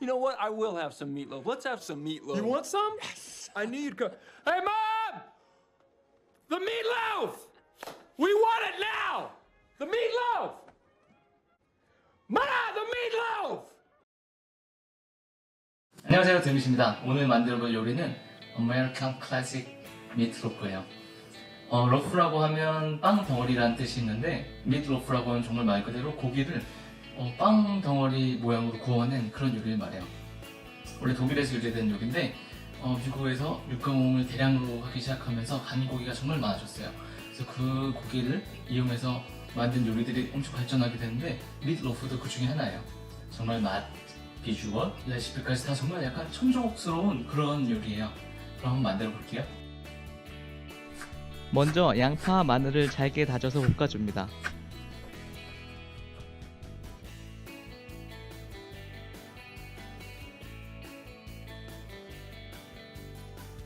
You know what? I will have some meatloaf. Let's have some meatloaf. You want some? I knew you'd come. Hey, mom! The meatloaf! We want it now! The meatloaf! Ma, the meatloaf! 안녕하세요 드미입니다 오늘 만들어볼 요리는 American Classic 미트로프예요 어, 로프라고 하면 빵 덩어리라는 뜻이 있는데 미트로프라고 하면 정말 말 그대로 고기를 어, 빵 덩어리 모양으로 구워낸 그런 요리를 말해요 원래 독일에서 유래된 요리인데 어, 미국에서 육가공을 대량으로 하기 시작하면서 간 고기가 정말 많아졌어요 그래서 그 고기를 이용해서 만든 요리들이 엄청 발전하게 되는데 미트로프도 그 중에 하나예요 정말 맛, 비주얼, 레시피까지 다 정말 약간 천조국스러운 그런 요리예요. 그럼 한번 만들어 볼게요. 먼저 양파와 마늘을 잘게 다져서 볶아줍니다.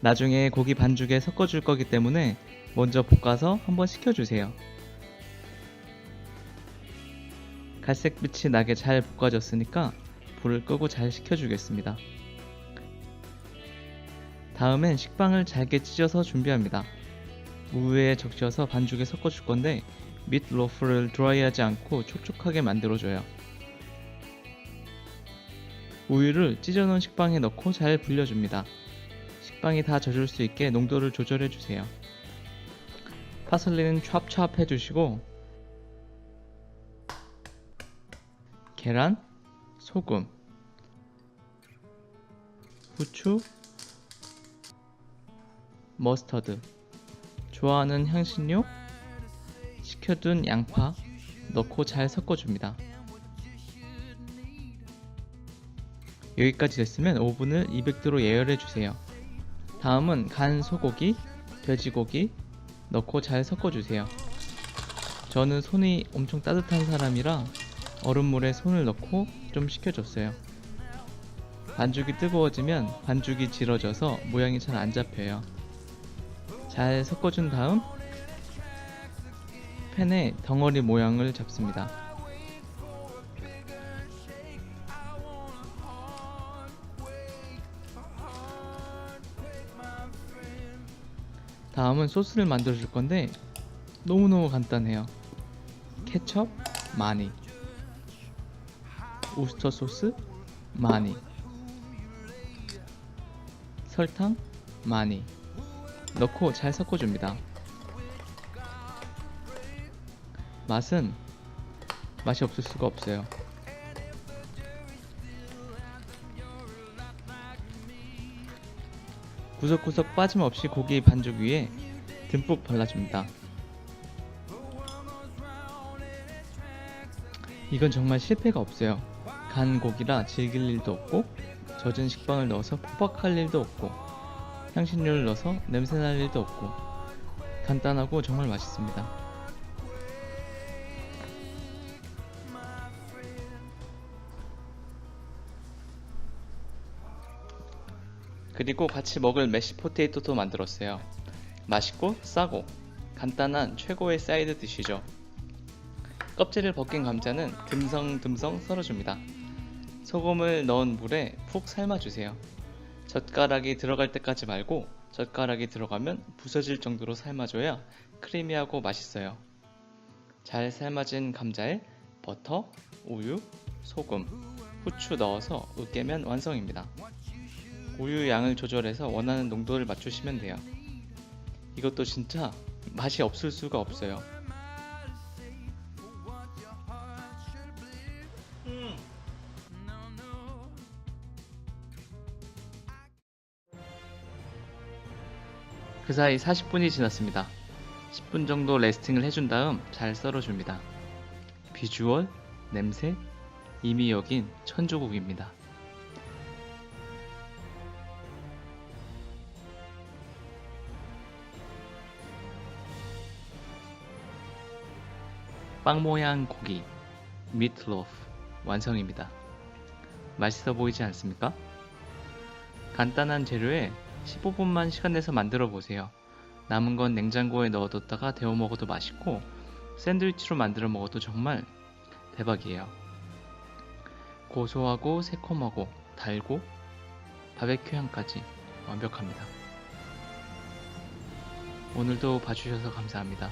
나중에 고기 반죽에 섞어줄 거기 때문에 먼저 볶아서 한번 식혀주세요. 갈색빛이 나게 잘 볶아졌으니까 불을 끄고 잘 식혀주겠습니다. 다음엔 식빵을 잘게 찢어서 준비합니다. 우유에 적셔서 반죽에 섞어줄 건데 밑 로프를 드라이하지 않고 촉촉하게 만들어줘요. 우유를 찢어놓은 식빵에 넣고 잘 불려줍니다. 식빵이 다 젖을 수 있게 농도를 조절해 주세요. 파슬리는 찹찹 해주시고 계란, 소금, 후추, 머스터드, 좋아하는 향신료, 식혀둔 양파 넣고 잘 섞어줍니다. 여기까지 됐으면 오븐을 200도로 예열해 주세요. 다음은 간 소고기, 돼지고기 넣고 잘 섞어주세요. 저는 손이 엄청 따뜻한 사람이라 얼음물에 손을 넣고 좀 식혀줬어요. 반죽이 뜨거워지면 반죽이 질어져서 모양이 잘 안 잡혀요. 잘 섞어준 다음 팬에 덩어리 모양을 잡습니다. 다음은 소스를 만들어 줄 건데 너무너무 간단해요. 케첩 많이 우스터 소스 많이 설탕 많이 넣고 잘 섞어줍니다. 맛은 맛이 없을 수가 없어요. 구석구석 빠짐없이 고기 반죽 위에 듬뿍 발라줍니다. 이건 정말 실패가 없어요. 간 고기라 질길 일도 없고 젖은 식빵을 넣어서 퍽퍽할 일도 없고 향신료를 넣어서 냄새날 일도 없고 간단하고 정말 맛있습니다. 그리고 같이 먹을 메시 포테이토도 만들었어요. 맛있고 싸고 간단한 최고의 사이드 디시죠. 껍질을 벗긴 감자는 듬성듬성 썰어줍니다. 소금을 넣은 물에 푹 삶아주세요. 젓가락이 들어갈 때까지 말고 젓가락이 들어가면 부서질 정도로 삶아줘야 크리미하고 맛있어요. 잘 삶아진 감자에 버터, 우유, 소금, 후추 넣어서 으깨면 완성입니다. 우유 양을 조절해서 원하는 농도를 맞추시면 돼요. 이것도 진짜 맛이 없을 수가 없어요. 그 사이 40분이 지났습니다. 10분 정도 레스팅을 해준 다음 잘 썰어줍니다. 비주얼, 냄새, 이미 여긴 천조국입니다. 빵 모양 고기, 미트로프 완성입니다. 맛있어 보이지 않습니까? 간단한 재료에 15분만 시간 내서 만들어 보세요. 남은 건 냉장고에 넣어뒀다가 데워 먹어도 맛있고 샌드위치로 만들어 먹어도 정말 대박이에요. 고소하고 새콤하고 달고 바베큐 향까지 완벽합니다. 오늘도 봐주셔서 감사합니다.